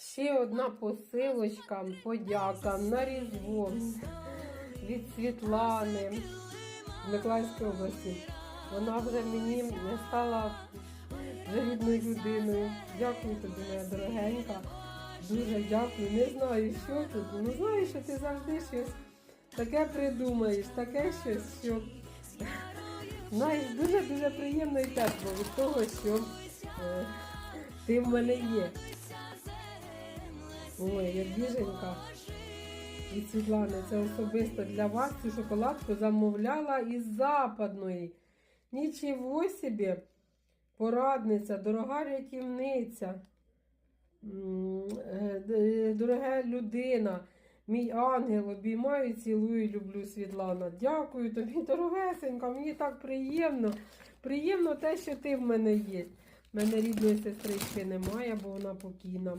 Ще одна посилочка, подяка на Різдво від Світлани з Миколаївської області. Вона вже мені не стала вже рідною людиною. Дякую тобі, моя дорогенька. Дуже дякую. Не знаю, що тут. Ну знаю, що ти завжди щось таке придумаєш, таке щось, що знаєш, дуже-дуже приємно і тепло від того, що е, ти в мене є. Ой, як біженька від Світлани, це особисто для вас цю шоколадку замовляла із западної. Нічого собі, порадниця, дорога рятівниця, е, д- дорога людина, мій ангел, обіймаю, цілую, люблю Світлана. Дякую тобі, дорогесенька, мені так приємно. Приємно те, що ти в мене є. У мене рідної сестрички немає, бо вона покійна.